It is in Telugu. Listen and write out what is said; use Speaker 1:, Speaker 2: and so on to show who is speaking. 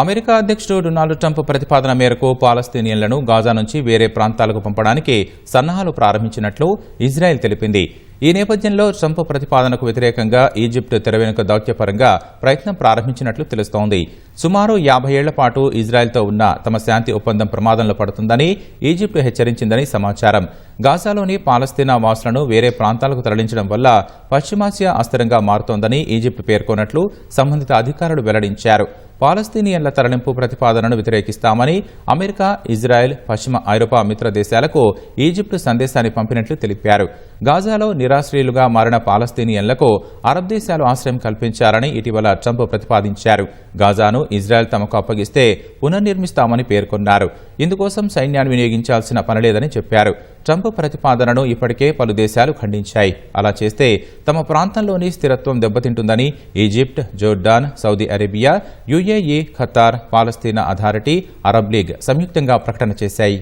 Speaker 1: అమెరికా అధ్యక్షుడు డొనాల్డ్ ట్రంప్ ప్రతిపాదన మేరకు పాలస్తీనియన్లను గాజా నుంచి వేరే ప్రాంతాలకు పంపడానికి సన్నాహాలు ప్రారంభించినట్లు ఇజ్రాయెల్ తెలిపింది. ఈ నేపథ్యంలో ట్రంప్ ప్రతిపాదనకు వ్యతిరేకంగా ఈజిప్ట్ తెరవెనుక దౌత్యపరంగా ప్రయత్నం ప్రారంభించినట్లు తెలుస్తోంది. సుమారు యాభై ఏళ్ళ పాటు ఇజ్రాయెల్తో ఉన్న తమ శాంతి ఒప్పందం ప్రమాదంలో పడుతుందని ఈజిప్ట్ హెచ్చరించిందని సమాచారం. గాజాలోని పాలస్తీనా వాసులను వేరే ప్రాంతాలకు తరలించడం వల్ల పశ్చిమాసియా అస్థిరంగా మారుతోందని ఈజిప్ట్ పేర్కొన్నట్లు సంబంధిత అధికారులు వెల్లడించారు. పాలస్తీనియన్ల తరలింపు ప్రతిపాదనను వ్యతిరేకిస్తామని అమెరికా ఇజ్రాయెల్ పశ్చిమ ఐరోపా మిత్ర దేశాలకు ఈజిప్టు సందేశాన్ని పంపినట్లు తెలిపారు. గాజాలో నిరాశ్రయులుగా మారిన పాలస్తీనియన్లకు అరబ్ దేశాలు ఆశ్రయం కల్పించారని ఇటీవల ట్రంప్ ప్రతిపాదించారు. గాజాను ఇజ్రాయెల్ తమకు అప్పగిస్తే పునర్నిర్మిస్తామని పేర్కొన్నారు. ఇందుకోసం సైన్యాన్ని వినియోగించాల్సిన పనిలేదని చెప్పారు. ట్రంప్ ప్రతిపాదనను ఇప్పటికే పలు దేశాలు ఖండించాయి. అలా చేస్తే తమ ప్రాంతంలోని స్థిరత్వం దెబ్బతింటుందని Egypt Jordan Saudi Arabia UAE Qatar పాలస్తీనా అథారిటీ అరబ్ లీగ్ సంయుక్తంగా ప్రకటన చేశాయి.